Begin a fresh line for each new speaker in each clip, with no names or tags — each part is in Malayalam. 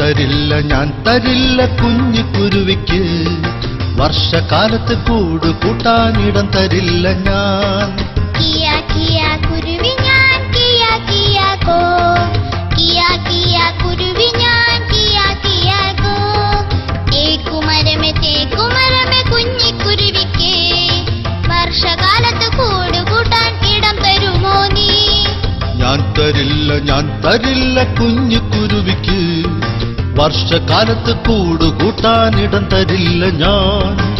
തരില്ല ഞാൻ തരില്ല കുഞ്ഞു കുരുവിക്ക്. വർഷകാലത്ത് കൂടുകൂട്ടാനിടം തരില്ല ഞാൻ.
ഞാൻ
തരില്ല കുഞ്ഞു കുരുവിക്ക്. വർഷക്കാലത്ത് കൂടുകൂട്ടാനിടം തരില്ല ഞാൻ.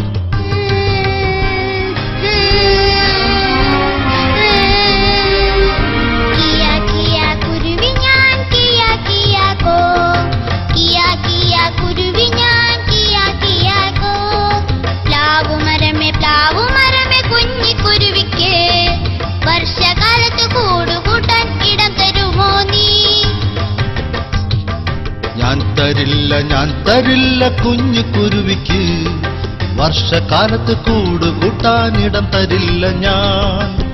പ്ലാവുമരമേ പ്ലാവും
തരില്ല ഞാൻ തരില്ല കുഞ്ഞു കുരുവിക്ക്. വർഷകാലത്ത് കൂടുകൂട്ടാനിടം തരില്ല ഞാൻ.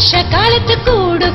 வருஷ காலத்து கூடு.